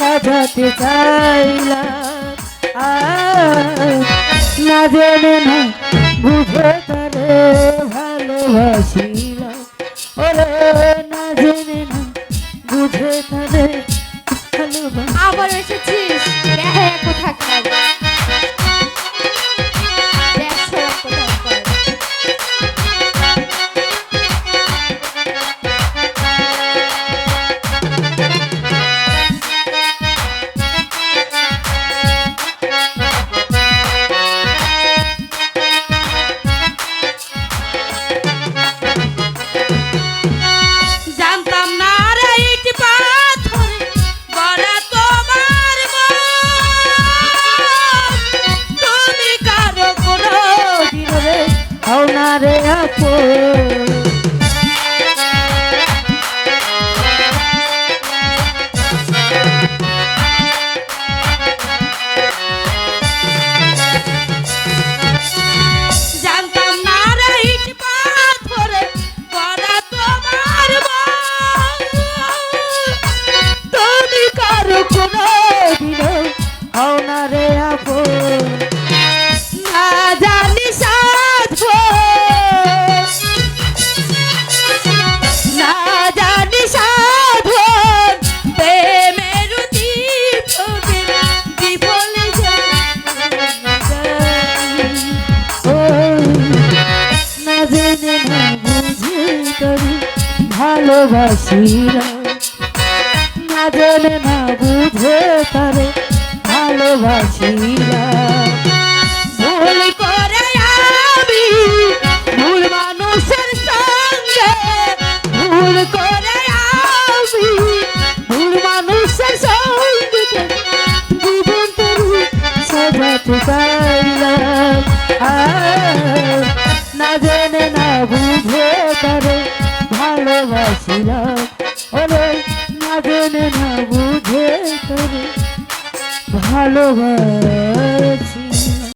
সাজাতে চাইলাম। না জেনে না বুঝে তারে ভালোবাসিলাম। ওরে, না জেনে না বুঝে তারে ভালোবাসি আবার এসেছিস? দেখা কোথাকার? ভালোবাসিরা না জেনে, না বুঝে তারে ভালোবাসিরা ভুল করে আমি ভুল মানুষের সঙ্গে, ভুল করে আমি ভুল মানুষের সঙ্গে জীবন তরু সাজাতে চাইলাম ভালোবাসিলাম। ওরে না জেনে না বুঝে ভালোবাসি।